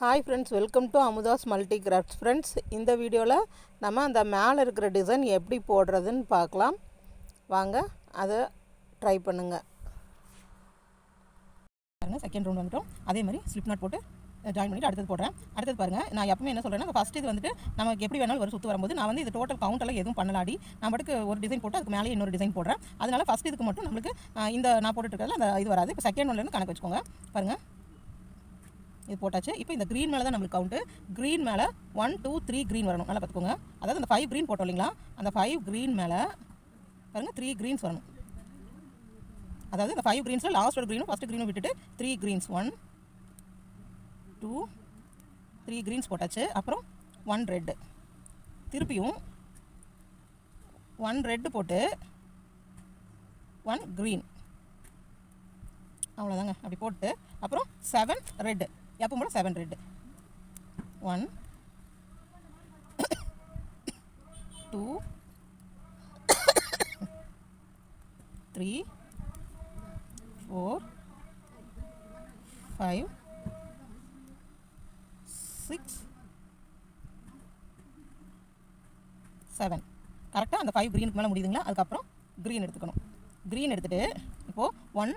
Hi friends welcome to Amudha's multi crafts friends இந்த வீடியோவில் நம்ம அந்த மேலே இருக்கிற டிசைன் எப்படி போடுறதுன்னு பார்க்கலாம். வாங்க அதை ட்ரை பண்ணுங்கள் பாருங்கள் செகண்ட் ரவுண்ட் வந்துட்டோம். அதே மாதிரி ஸ்லிப் நாட் போட்டு ஜாயின் பண்ணிவிட்டு அடுத்தது போடுறேன். அடுத்தது பாருங்கள் நான் எப்பவுமே என்ன சொல்கிறேன்னா ஃபஸ்ட் இது வந்துட்டு நமக்கு எப்படி வேணாலும் ஒரு சுற்று வரும்போது நான் வந்து இது டோட்டல் கவுண்டெல்லாம் எதுவும் பண்ணலாடி. நான் பாட்டுக்கு ஒரு டிசைன் போட்டு அதுக்கு மேலே இன்னொரு டிசைன் போடுறேன். அதனால் ஃபஸ்ட் இதுக்கு மட்டும் நம்மளுக்கு இந்த நான் போட்டுட்டு இருக்கிறதுல அந்த இது வராது. இப்போ செகண்ட் ஒன்லேருந்து கணக்கு வச்சுக்கோங்க. பாருங்கள் இது போட்டாச்சு. இப்போ இந்த க்ரீன் மேலே தான் நம்மளுக்கு கவுண்ட்டு க்ரீன் மேலே ஒன் டூ த்ரீ க்ரீன் வரணும். நல்லா பார்த்துக்கோங்க. அதாவது அந்த ஃபைவ் க்ரீன் போட்டோம் இல்லைங்களா? அந்த ஃபைவ் க்ரீன் மேலே பாருங்கள் த்ரீ க்ரீன்ஸ் வரணும். அதாவது இந்த ஃபைவ் க்ரீன்ஸில் லாஸ்ட் ஒரு க்ரீனும் ஃபஸ்ட்டு க்ரீனும் விட்டுட்டு three greens one two three greens போட்டாச்சு. அப்புறம் ஒன் ரெட்டு திருப்பியும் ஒன் ரெட்டு போட்டு ஒன் க்ரீன் அவ்வளோதாங்க அப்படி போட்டு அப்புறம் செவன் ரெட்டு எப்போ போல் seven red one two three four five six seven கரெக்டாக அந்த ஃபைவ் க்ரீனுக்கு மேலே முடியுதுங்களா? அதுக்கப்புறம் க்ரீன் எடுத்துக்கணும். க்ரீன் எடுத்துகிட்டு இப்போது one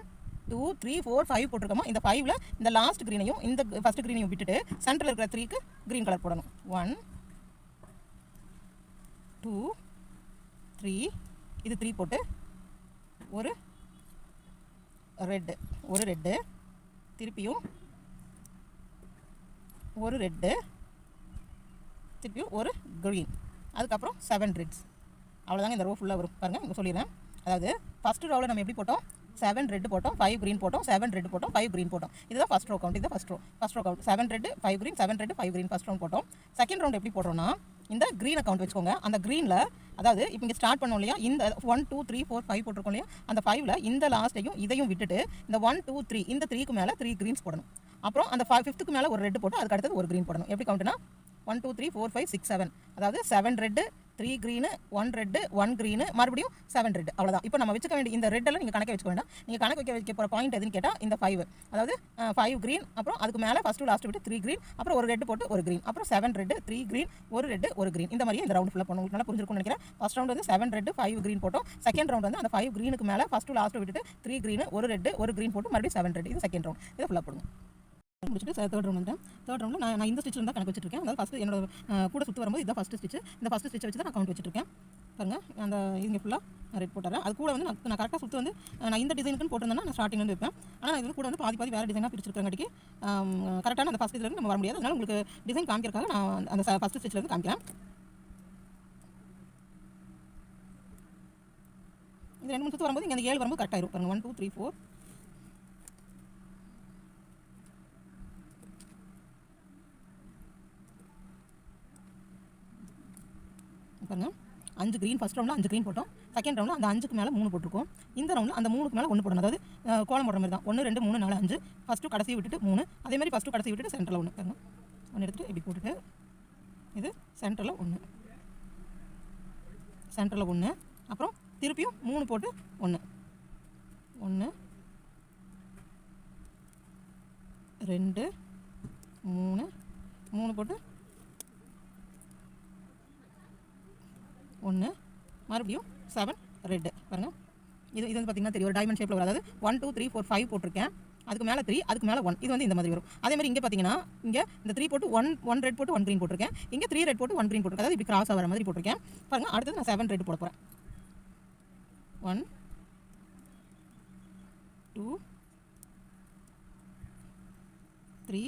two three four five போட்டிருக்கோமோ இந்த ஃபைவ்ல இந்த லாஸ்ட் க்ரீனையும் இந்த ஃபஸ்ட் க்ரீனையும் விட்டுட்டு சென்டரில் இருக்கிற த்ரீக்கு க்ரீன் கலர் போடணும். ஒன் டூ த்ரீ இது த்ரீ போட்டு ஒரு ரெட்டு ஒரு ரெட்டு திருப்பியும் ஒரு ரெட்டு திருப்பியும் ஒரு க்ரீன் அதுக்கப்புறம் செவன் ரெட்ஸ் அவ்வளோதாங்க இந்த ரோ ஃபுல்லாக வரும். பாருங்கள் இங்கே சொல்லிடுறேன். அதாவது ஃபஸ்ட்டு ரோவில் நம்ம எப்படி போட்டோம்? செவன் ரெட் போட்டோம் ஃபைவ் க்ரீன் போட்டோம் செவன் ரெட் போட்டோம் ஃபைவ் க்ரீன் போட்டோம். இதுதான் ஃபஸ்ட் ரோ கவுண்ட் இதுதான் first row first row count seven red five green seven red five green first round போட்டோம். செகண்ட் ரவுண்ட் எப்படி போடுறோம்னா இந்த க்ரீன் அக்கௌண்ட் வச்சுக்கோங்க. அந்த க்ரீனில் அதாவது இப்போ இங்கே ஸ்டார்ட் பண்ணோம் இல்லையா இந்த one two three four five போட்டிருக்கோம் இல்லையா அந்த ஃபைவ்ல இந்த லாஸ்ட்டையும் இதையும் விட்டுட்டு இந்த ஒன் டூ த்ரீ இந்த த்ரீக்கு மேலே த்ரீ க்ரீன்ஸ் போடணும். அப்புறம் அந்த ஃபைவ் ஃபிஃப்த்துக்கு மேலே ஒரு ரெட் போட்டு அதுக்கு அடுத்தது ஒரு க்ரீன் போடணும். எப்படி கவுண்ட்னா one two three four five six seven அதாவது seven red three green one red one green மறுபடியும் செவன் ரெட் அவ்வளோதான் இப்போ நம்ம வச்சுக்க வேண்டிய இந்த ரெட்டெல்லாம் நீங்கள் கணக்கு வச்சுக்க வேண்டாம். நீங்கள் கணக்கு வைக்க வைக்க போகிற பாயிண்ட் எதுன்னு கேட்டால் இந்த ஃபைவ் அதாவது ஃபைவ் க்ரீன் அப்புறம் அதுக்கு மேலே ஃபஸ்ட்டு லாஸ்ட் விட்டு த்ரீ க்ரீன் அப்புறம் ஒரு ரெட் போட்டு ஒரு க்ரீன் அப்புறம் செவன் ரெட் த்ரீ க்ரீன் ஒரு ரெட் ஒரு க்ரீன் இந்த மாதிரி இந்த ரவுண்ட் ஃபுல்லாக பண்ணுவோம் உங்களுக்கு நல்லா புரிஞ்சிருக்கும்னு நினைக்கிறேன். ஃபஸ்ட் ரவுண்ட் வந்து செவன் ரெட் ஃபைவ் க்ரீன் போட்டோம். செகண்ட் ரவுண்ட் வந்து அந்த ஃபைவ் க்ரீனுக்கு மேலே ஃபஸ்ட்டு லாஸ்ட் விட்டுட்டு த்ரீ க்ரீன் ஒரு ரெட் ஒரு க்ரீன் போட்டு மறுபடியும் செவன் ரெட் இது செகண்ட் ரவுண்ட் இதை ஃபுல்லாக போடுங்க. முடிச்சுட்டு தேர்ட் ரவுண்ட் வந்துட்டேன். தேர்ட் ரவுண்டில் நான் நான் இந்த ஸ்டிச்சில் தான் கணக்கு வச்சிருக்கேன் அதாவது ஃபஸ்ட்டு என்னோட கூட சுற்று வரும்போது இதான் ஃபஸ்ட்டு ஸ்டிச் இந்த ஃபஸ்ட்டு ஸ்டிச்சை வச்சு தான் நான் கவுண்ட் வச்சிருக்கேன் பாருங்க அந்த இங்கே ஃபுல்லாக ரெட் போட்டுறேன். அது கூட வந்து நான் நான் கரெக்டாக சுற்று வந்து நான் இந்த டிசைனுக்குன்னு போட்டிருந்தேன்னா நான் ஸ்டார்டிங் வந்து வைப்பேன். ஆனால் இது கூட வந்து பாதி பாதி வேறு டிசைனாக பிரிச்சிருக்கங்காட்டிக்கு கரெக்டான அந்த ஃபஸ்ட் இதில் நம்ம வர முடியாது. அதனால் உங்களுக்கு டிசைன் காமிக்கிறதுக்காக நான் அந்த ஃபஸ்ட்டு ஸ்டிச்சில் காமிக்கிறேன். இது ரெண்டு மூணு சுற்று வரும்போது இங்கே அந்த ஏழு வரும்போது கரெக்டாக இருக்கும் ஒன் டூ த்ரீ ஃபோர் பாருங்க அஞ்சு க்ரீன் ஃபஸ்ட் ரவுண்டில் அஞ்சு க்ரீன் போட்டோம். செகண்ட் ரவுண்டில் அந்த அஞ்சுக்கு மேலே மூணு போட்டிருக்கோம். இந்த ரவுண்டில் அந்த மூணுக்கு மேலே ஒன்று போடணும். அதாவது கோலம் போடுற மாதிரி தான். ஒன்று ரெண்டு மூணு நாலு அஞ்சு. ஃபஸ்ட்டு கடைசி விட்டுட்டு மூணு. அதே மாதிரி ஃபஸ்ட்டு கடைசி விட்டுட்டு சென்டரில் ஒன்று தரணும் ஒன்று எடுத்துகிட்டு இப்படி போட்டுட்டு இது சென்டரில் ஒன்று சென்டரில் ஒன்று அப்புறம் திருப்பியும் மூணு போட்டு ஒன்று ஒன்று ரெண்டு. மூணு. மூணு போட்டு ஒன்று மறுபடியும் செவன் ரெட்டு பாருங்கள் இது இது வந்து பார்த்தீங்கன்னா தெரியும். ஒரு டைமண்ட் ஷேப்பில் வரும். அதாவது one two three four five போட்டிருக்கேன். அதுக்கு மேலே த்ரீ அதுக்கு மேலே ஒன் இது வந்து இந்த மாதிரி வரும். அதே மாதிரி இங்கே பார்த்தீங்கன்னா இங்கே இந்த த்ரீ போட்டு ஒன் ஒன் ரெட் போட்டு ஒன் க்ரீன் போட்டிருக்கேன். இங்கே த்ரீ ரெட் போட்டு ஒன் க்ரீன் போட்டிருக்கேன். அதாவது இப்படி கிராஸ் ஆகிற மாதிரி போட்டிருக்கேன். பாருங்கள் அடுத்தது நான் செவன் ரெட் போட போகிறேன் one two three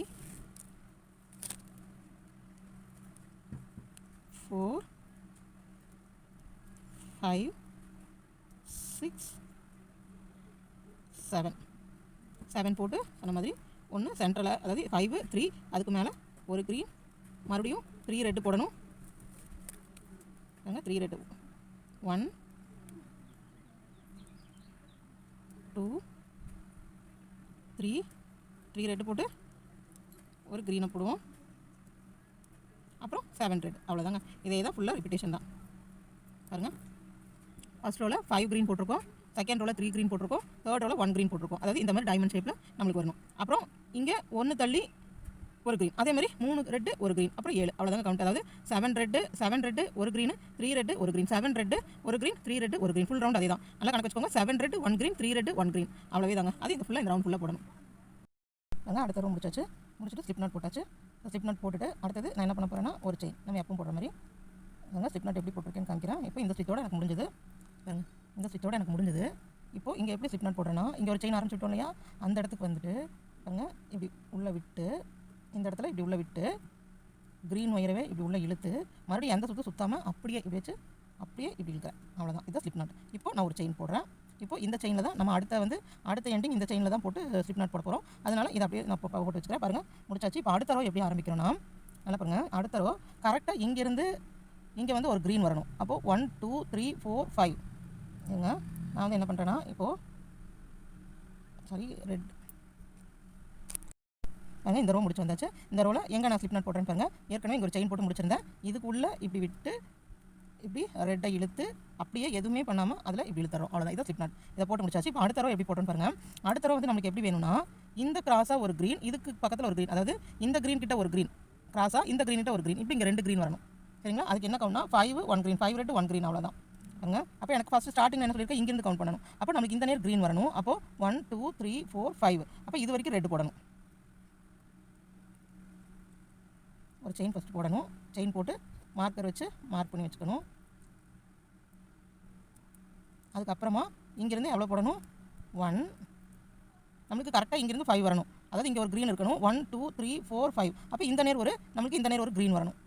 four five six seven seven போட்டு சொன்ன மாதிரி ஒன்று சென்ட்ரலாக அதாவது ஃபைவ் த்ரீ அதுக்கு மேலே ஒரு க்ரீன் மறுபடியும் த்ரீ ரெட்டு போடணும். Three red one two three three red போட்டு ஒரு க்ரீனை போடுவோம். அப்புறம் செவன் ரெட் அவ்வளோதாங்க இதே தான் ஃபுல்லாக ரிப்பிட்டேஷன் தான். பாருங்கள் ஃபர்ஸ்ட் ரோவில் ஃபைவ் க்ரீன் போட்டிருக்கோம். செகண்ட் ரோவில் த்ரீ க்ரீன் போட்டிருக்கோம். தேர்ட் ரோவில் ஒன் க்ரீன் போட்டிருக்கோம். அதாவது இந்த மாதிரி டைமண்ட் ஷேப்பில் நம்மளுக்கு வரணும். அப்புறம் இங்கே ஒன்று தள்ளி ஒரு க்ரீன் அதே மாதிரி மூணு ரெட்டு ஒரு க்ரீன் அப்புறம் ஏழு. அவ்வளோதாங்க கவுண்ட் அதாவது செவன் ரெட்டு செவன் ரெட்டு ஒரு க்ரீன் த்ரீ ரெட்டு ஒரு க்ரீன் செவன் ரெட்டு ஒரு க்ரீன் த்ரீ ரெட்டு ஒரு க்ரீன் ஃபுல் ரவுண்ட் அதே தான் நல்லா கணக்கு வச்சுக்கோங்க. Seven red one green three red one green அவ்வளோவே தாங்க அது இந்த ஃபுல்லாக இந்த ரவுண்ட் ஃபுல்லாக போடணும். அதான் அடுத்த ரூம் முடிச்சாச்சு. முடிச்சுட்டு ஸ்லிப் நாட் போட்டாச்சு. ஸ்லிப் நாட் போட்டுட்டு அடுத்தது நான் என்ன பண்ண போகிறேன்னா ஒரு செயின் நம்ம எப்பவும் போடுற மாதிரி. அங்கே ஸ்லிப் நாட் எப்படி போட்டிருக்கேன்னு காமிக்கிறேன். இப்போ இந்த ஸ்டிச்சோட எனக்கு முடிஞ்சது. இந்த ஸ்டிச்சோட எனக்கு முடிஞ்சது. இப்போ இங்கே எப்படி ஸ்லிப் நாட் போடுறேன்னா இங்கே ஒரு செயின் ஆரம்பிச்சுட்டோம் இல்லையா? அந்த இடத்துக்கு வந்துட்டு பாருங்க இப்படி உள்ளே விட்டு இந்த இடத்துல இப்படி உள்ளே விட்டு க்ரீன் ஒயரவே இப்படி உள்ளே இழுத்து மறுபடியும் எந்த சுற்று சுத்தாமல் அப்படியே இப்படி வச்சு அப்படியே இப்படி இழுக்கிறேன். அவ்வளோதான் இதுதான் ஸ்லிப் நாட் இப்போ நான் ஒரு செயின் போடுறேன். இப்போ இந்த செயினில் தான் நம்ம அடுத்த வந்து அடுத்த எண்டிங் இந்த செயினில் தான் போட்டு ஸ்லிப் நாட் போட போகிறோம் அதனால் இதை அப்படியே நான் போட்டு வச்சுக்கிறேன். பாருங்கள் முடிச்சாச்சு. இப்போ அடுத்த ரோ எப்படி ஆரம்பிக்கிறோன்னா நல்லா பாருங்கள் அடுத்த ரோ கரெக்டாக இங்கேருந்து இங்கே வந்து ஒரு க்ரீன் வரணும். அப்போது one two three four five ஏங்க நான் வந்து என்ன பண்ணுறேன்னா இப்போது சாரி ரெட் பாருங்க இந்த ரோ முடிச்சு வந்தாச்சு. இந்த ரோவில் எங்கே நான் ஸ்லிப் நாட் போடுறேன்னு பாருங்க. ஏற்கனவே இங்கே ஒரு செயின் போட்டு முடிச்சிருந்தேன். இதுக்குள்ளே இப்படி விட்டு இப்படி ரெட்டை இழுத்து அப்படியே எதுவுமே பண்ணாமல் அதில் இப்படி இழுத்துறோம். அவ்வளோதான் இதை ஸ்லிப் நாட் இதை போட்டு முடிச்சாச்சு. இப்போ அடுத்த ரோ எப்படி போட்டோன்னு பாருங்கள் அடுத்த ரோ வந்து நமக்கு எப்படி வேணும்னா இந்த கிராஸாக ஒரு க்ரீன் இதுக்கு பக்கத்தில் ஒரு க்ரீன் அதாவது இந்த க்ரீன் கிட்ட ஒரு க்ரீன் கிராஸாக இந்த க்ரீன் கிட்ட ஒரு க்ரீன் இப்படி இங்கே ரெண்டு க்ரீன் வரணும். சரிங்களா? அதுக்கு என்ன கவுனா five one green five red one green அவ்வளோதான் காட்டுங்க அப்போ எனக்கு ஃபஸ்ட்டு ஸ்டார்டிங் என்ன சொல்லியிருக்கேன்? இங்கிருந்து கவுண்ட் பண்ணணும். அப்போ நமக்கு இந்த நேரம் க்ரீன் வரணும். அப்போ one two three four five அப்போ இது வரைக்கும் ரெட் போடணும். ஒரு செயின் ஃபஸ்ட்டு போடணும். செயின் போட்டு மார்க்கர் வச்சு மார்க் பண்ணி வச்சுக்கணும். அதுக்கப்புறமா இங்கேருந்து எவ்வளோ போடணும்? ஒன் நம்மளுக்கு கரெக்டாக இங்கேருந்து ஃபைவ் வரணும். அதாவது இங்கே ஒரு க்ரீன் இருக்கணும். One two three four five அப்போ இந்த நேர் ஒரு நம்மளுக்கு இந்த நேர் ஒரு க்ரீன் வரணும்.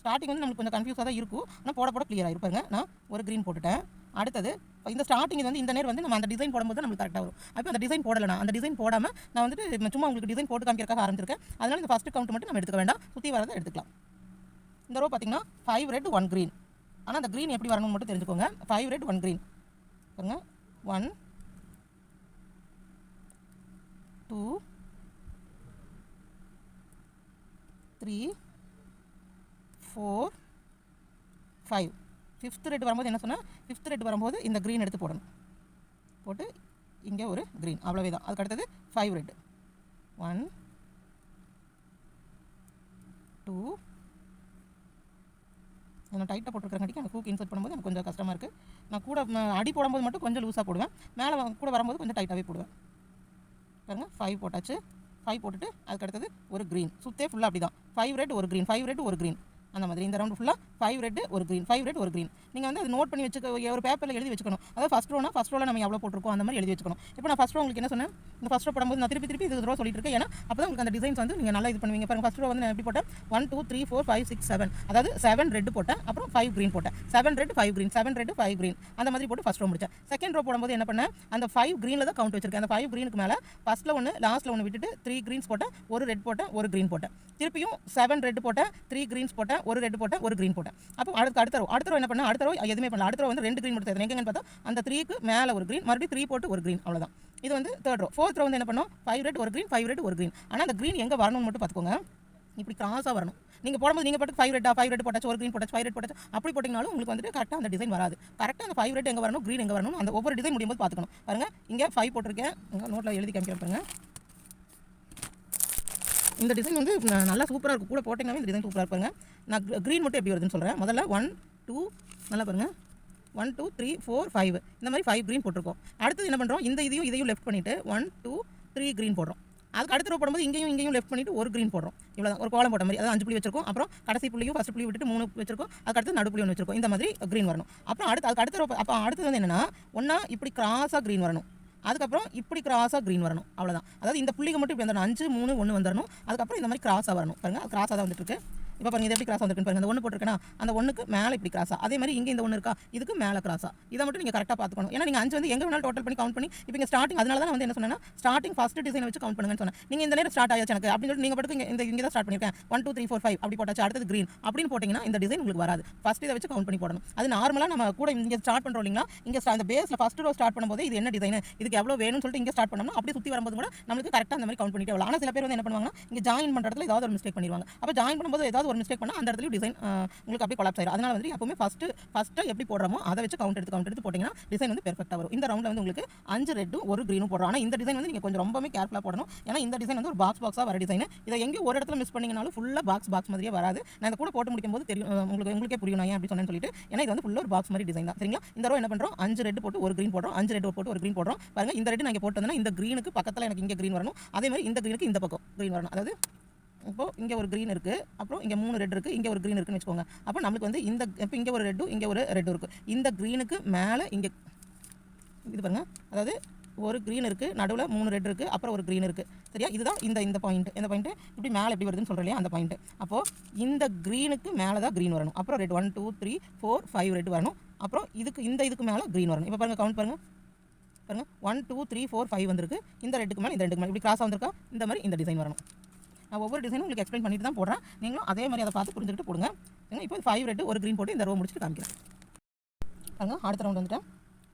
ஸ்டார்டிங் வந்து நம்மளுக்கு கொஞ்சம் கன்ஃபியூஸாக தான் இருக்கும். ஆனால் போட போட கிளியராக இருப்பாங்க நான் ஒரு க்ரீன் போட்டுட்டேன். அடுத்தது இப்போ இந்த ஸ்டார்டிங் வந்து இந்த நேரம் வந்து நம்ம அந்த டிசைன் போடும்போது நம்மளுக்கு கரெக்டாக வரும். அப்போ அந்த டிசைன் போடலாம் அந்த டிசைன் போடாமல் நான் வந்துட்டு சும்மா உங்களுக்கு டிசைன் போட்டு காமிக்கிறக்காக ஆரம்பிச்சிருக்கேன். அதனால் இந்த ஃபஸ்ட்டு கவுண்ட் மட்டும் நம்ம எடுத்துக்க வேண்டாம். சுற்றி வரதை எடுத்துக்கலாம். இந்த ரோ பார்த்தீங்கன்னா ஃபைவ் ரெட் ஒன் க்ரீன் ஆனால் அந்த க்ரீன் எப்படி வரணும்னு மட்டும் தெரிஞ்சுக்கோங்க. ஃபைவ் ரெட் ஒன் க்ரீன் பாருங்க one two three four five fifth red வரும்போது என்ன சொன்னால் ஃபிஃப்த் ரெட் வரும்போது இந்த க்ரீன் எடுத்து போடணும். போட்டு இங்கே ஒரு க்ரீன் அவ்வளோவே தான் அதுக்கு அடுத்தது ஃபைவ் ரெட் ஒன் டூ நான் டைட்டாக போட்டுருக்கிறங்காட்டிக்கு அந்த ஹூக் இன்சர்ட் பண்ணும்போது எனக்கு கொஞ்சம் கஷ்டமாக இருக்குது நான் கூட அடி போடும்போது மட்டும் கொஞ்சம் லூஸாக போடுவேன். மேலே கூட வரும்போது கொஞ்சம் டைட்டாகவே போடுவேன். பாருங்க ஃபைவ் போட்டாச்சு. ஃபைவ் போட்டுட்டு அதுக்கு அடுத்தது ஒரு க்ரீன் சுத்தே ஃபுல்லாக அப்படி தான் ஃபைவ் ரெட் ஒரு க்ரீன் ஃபைவ் ரெட் ஒரு க்ரீன் அந்த மாதிரி. இந்த ரவுண்டு ஃபுல்லாக ஃபைவ் ரெட் ஒரு க்ரீன் ஃபைவ் ரெட் ஒரு க்ரீன் நீங்கள் வந்து அது நோட் பண்ணி வச்சுக்க ஒரு பேப்பரில் எழுதி வச்சுக்கணும். அதாவது ஃபஸ்ட் ரோனா ஃபஸ்ட் ரோவில் நம்ம எவ்வளோ போட்டிருக்கோம் அந்த மாதிரி எழுதி வச்சுக்கணும். இப்போ நான் ஃபஸ்ட் ரோ உங்களுக்கு என்ன சொன்னேன்? இந்த ஃபஸ்ட் ரோ போடும்போது நான் திருப்பி திருப்பி இது ரோ சொல்லிட்டு இருக்கேன். ஏன்னா அப்போ தான் உங்களுக்கு அந்த டிசைன்ஸ் வந்து நீங்கள் நல்லா இது பண்ணுவீங்க. பாருங்க ஃபஸ்ட் ரோ வந்து நான் எப்படி போட்டேன்? One two three four five six seven அதாவது செவன் ரெட் போட்டேன். அப்புறம் ஃபைவ் க்ரீன் போட்டேன். Seven red five green seven red five green அந்த மாதிரி போட்டு ஃபஸ்ட் ரோ முடிச்சேன். செகண்ட் ரோ போடும்போது என்ன பண்ணேன்? அந்த ஃபைவ் க்ரீனில் தான் கவுண்ட் வச்சிருக்கேன். அந்த ஃபைவ் க்ரீனுக்கு மேலே ஃபஸ்ட்டில் ஒன்று லாஸ்ட்டில் ஒன்று விட்டுட்டு த்ரீ க்ரீன்ஸ் போட்டேன். ஒரு ரெட் போட்டேன் ஒரு க்ரீன் போட்டேன். திருப்பியும் செவன் ரெட் போட்டேன். த்ரீ க்ரீன்ஸ் போட்டேன். ஒரு ரெட் போட்டேன் ஒரு க்ரீன் போட்டேன். அப்போ அடுத்த அடுத்த ரோ அடுத்த ரோ என்ன பண்ணேன்? அடுத்த ரோ எதுவுமே பண்ணல. அடுத்த ரோ வந்து ரெண்டு க்ரீன் மட்டும் எங்கன்னு பார்த்தா அந்த த்ரீக்கு மேலே ஒரு க்ரீன் மறுபடியும் த்ரீ போட்டு ஒரு க்ரீன் அவ்வளோதான் இது வந்து தேர்ட் ரோ ஃபோர்த் ரோ வந்து என்ன பண்ணோம்? ஃபைவ் ரெட் ஒரு க்ரீன் ஃபைவ் ரெட் ஒரு க்ரீன் ஆனால் அந்த க்ரீன் எங்கே வரணும்னு மட்டும் பார்த்துக்கோங்க. இப்படி கிராஸாக வரணும். நீங்கள் போடும்போது நீங்கள் பாட்டு ஃபைவ் ரெட்டா ஃபைவ் ரெட் போட்டாச்சு ஒரு க்ரீன் போட்டாச்சு ஃபைவ் ரெட் போட்டாச்சு. அப்படி போட்டிங்கனாலும் உங்களுக்கு வந்துட்டு கரெக்டாக அந்த டிசைன் வராது. கரெக்டாக அந்த ஃபைவ் ரெட் எங்கே வரணும் க்ரீன் எங்கே வரணும் அந்த ஒவ்வொரு டிசைன் முடியும் போது பார்த்துக்கணும். பாருங்கள் இங்கே ஃபைவ் போட்டிருக்கேன். நோட்டில் எழுதி காமிக்கிறேன் பாருங்கள் இந்த டிசைன் வந்து நல்லா சூப்பராக இருக்கும் கூட போட்டிங்கனாவே இந்த டிசைன் சூப்பராக இருப்பாங்க நான் க்ரீன் மட்டும் எப்படி வருதுன்னு சொல்கிறேன் முதல்ல ஒன் டூ நல்லா பாருங்கள் one two three four five இந்த மாதிரி ஃபைவ் க்ரீன் போட்டிருக்கோம். அடுத்தது என்ன பண்ணுறோம் இந்த இதையும் இதையும் லெஃப்ட் பண்ணிவிட்டு ஒன் டூ த்ரீ க்ரீன் போடுறோம். அதுக்கு அடுத்த ரோ போடும்போது இங்கேயும் இங்கேயும் லெஃப்ட் பண்ணிட்டு ஒரு க்ரீன் போடுறோம். இவ்வளோ ஒரு கோலம் போட்ட மாதிரி. அதாவது அஞ்சு புள்ளி வச்சிருக்கோம். அப்புறம் கடைசி புள்ளியும் ஃபஸ்ட் புள்ளி விட்டுட்டு மூணு வச்சிருக்கோம். அதுக்கு அடுத்து நடு புள்ளி ஒன்று வச்சிருக்கோம். இந்த மாதிரி க்ரீன் வரணும். அப்புறம் அடுத்து அதுக்கு அடுத்த ரோ அப்போ அடுத்தது வந்து என்னென்னா ஒன்றா இப்படி கிராஸாக க்ரீன் வரணும். அதுக்கப்புறம் இப்படி கிராஸாக க்ரீன் வரணும். அவ்வளோதான் அதாவது இந்த புள்ளிக்கு மட்டும் இப்படி வந்துடணும். அஞ்சு மூணு ஒன்று வந்துடணும். அதுக்கப்புறம் இந்த மாதிரி கிராஸாக வரணும். பாருங்க கிராஸாக தான் வந்துட்டுருக்கு இப்போ பாருங்க இது எப்படி கிராஸ் வந்துருக்கு பாருங்க. அந்த ஒன்று போட்டிருக்கேன்னா அந்த ஒன்றுக்கு மேலே இப்படி கிராஸா அதே மாதிரி இங்கே இந்த ஒன்று இருக்கா? இதுக்கு மேலே கிராஸா இதை மட்டும் நீங்கள் கரெக்டாக பார்த்துக்கணும். ஏன்னா நீங்கள் அஞ்சு வந்து எங்கே வேணாலும் டோட்டல் பண்ணி கவுண்ட் பண்ணி இப்போ இங்கே ஸ்டார்டிங் அதனால தான் வந்து என்ன சொன்னேன்னா ஸ்டார்டிங் ஃபஸ்ட் டிசைன் வச்சு கவுண்ட் பண்ணுங்கன்னு சொன்னேன். நீங்கள் இந்த நேரம் ஸ்டார்ட் ஆயாச்சு எனக்கு அப்படின்னு சொல்லி நீங்கள் பாட்டுக்கு இங்கே இந்த இங்கே தான் ஸ்டார்ட் பண்ணியிருக்கேன் one two three four five அப்படி போட்டாச்சு அடுத்தது க்ரீன் அப்படின்னு போட்டிங்கன்னா இந்த டிசைன் உங்களுக்கு வராது. ஃபஸ்ட் இதை வச்சு கவுண்ட் பண்ணி போடணும். அது நார்மலாக நம்ம கூட இங்கே ஸ்டார்ட் பண்ணுறோம் இல்லைங்களா? இங்கே அந்த பேஸில் ஃபஸ்ட் ரோ ஸ்டார்ட் பண்ணும்போது இது என்ன டிசைன் இதுக்கு எவ்வளோ வேணும்னு சொல்லிட்டு இங்கே ஸ்டார்ட் பண்ணணும் அப்படி சுற்றி வரும்போது கூட நம்மளுக்கு கரெக்டாக அந்த மாதிரி கவுண்ட் பண்ணிட்டு ஆனால் சில பேர் வந்து என்ன பண்ணுவாங்கன்னா இங்கே ஜாயின் பண்ணுற இடத்துல ஏதாவது ஒரு மிஸ்டேக் பண்ணிடுவாங்க. அப்போ ஜாயின் பண்ணும்போது ஏதாவது ஒரு மிஸ்டேக் பண்ணால் அந்த இடத்துலையும் டிசைன் உங்களுக்கு அப்படியே கொலாப்ஸ் ஆயிடும் அதனால் வந்து எப்பவுமே ஃபஸ்ட்டு ஃபஸ்ட்டு எப்படி போடுறோமோ அதை வச்சு கவுண்ட் எடுத்து கவுண்ட் எடுத்து போட்டிங்கன்னா டிசைன் வந்து பெர்ஃபெக்ட்டாக வரும். இந்த ரவுண்டில் வந்து உங்களுக்கு அஞ்சு ரெட்டும் ஒரு க்ரீனும் போடுறோம். ஆனால் இந்த டிசைன் வந்து நீங்கள் கொஞ்சம் ரொம்பவே கேர்ஃபுல்லாக போடணும். ஏன்னா இந்த டிசைன் வந்து ஒரு பாக்ஸ் பாக்ஸாக வர டிசைன் இதை எங்கே ஒரு இடத்துல மிஸ் பண்ணிங்கனாலும் ஃபுல்லாக பாக்ஸ் பாக்ஸ் மாதிரியே வராது. நான் இதை கூட போட்டு முடிக்கும் போது தெரியும் உங்களுக்கு உங்களுக்கே புரியும் நான் ஏன் அப்படி சொன்னேன்னு சொல்லிட்டு. ஏன்னா இது வந்து ஃபுல்லாக ஒரு பாக்ஸ் மாதிரி டிசைன் தான். சரிங்களா? இந்த ரோ என்ன பண்ணுறோம் அஞ்சு ரெட் போட்டு ஒரு க்ரீன் போடுறோம். அஞ்சு ரெட் போட்டு ஒரு க்ரீன் போடுறோம். பாருங்க இந்த ரெட் நான் போட்டதுன்னா இந்த க்ரீனுக்கு பக்கத்தில் எனக்கு இங்கே க்ரீன் வரணும். அதே மாதிரி இந்த க்ரீனுக்கு இந்த பக்கம் க்ரீன் வரணும். அதாவது இப்போது இங்கே ஒரு க்ரீன் இருக்குது அப்புறம் இங்கே மூணு ரெட் இருக்குது இங்கே ஒரு க்ரீன் இருக்குன்னு வச்சுக்கோங்க. அப்போ நம்மளுக்கு வந்து இந்த இப்போ இங்கே ஒரு ரெட்டும் இங்கே ஒரு ரெட்டும் இருக்குது இந்த க்ரீனுக்கு மேலே இங்கே இது பாருங்கள் அதாவது ஒரு க்ரீன் இருக்குது நடுவில் மூணு ரெட் இருக்குது அப்புறம் ஒரு க்ரீன் இருக்குது சரியா? இதுதான் இந்த இந்த பாயிண்ட் இந்த பாயிண்ட்டு இப்படி மேலே எப்படி வருதுன்னு சொல்கிறேன் இல்லையா? அந்த பாயிண்ட்டு அப்போது இந்த க்ரீனுக்கு மேலே தான் க்ரீன் வரணும். அப்புறம் red one two three four five red வரணும். அப்புறம் இதுக்கு இந்த இதுக்கு மேலே க்ரீன் வரணும். இப்போ பாருங்கள் கவுண்ட் பாருங்கள் பாருங்கள் one two three four five வந்திருக்கு. இந்த ரெட்டுக்கு மேலே இந்த ரெண்டுக்கு மேலே. இப்படி கிராஸாக வந்திருக்கா? இந்த மாதிரி இந்த டிசைன் வரணும். நான் ஒவ்வொரு டிசைனும் உங்களுக்கு எக்ஸ்பிளைன் பண்ணிட்டு தான் போடுறேன். நீங்களும் அதே மாதிரி அதை பார்த்து புரிஞ்சுக்கிட்டு போடுங்க. ஏன்னா இப்போ ஃபைவ் ரெட்டு ஒரு க்ரீன் போட்டு இந்த ரோ முடிச்சுட்டு காமிக்கிறேன். பாருங்க அடுத்த ரவுண்ட் வந்துட்டேன்.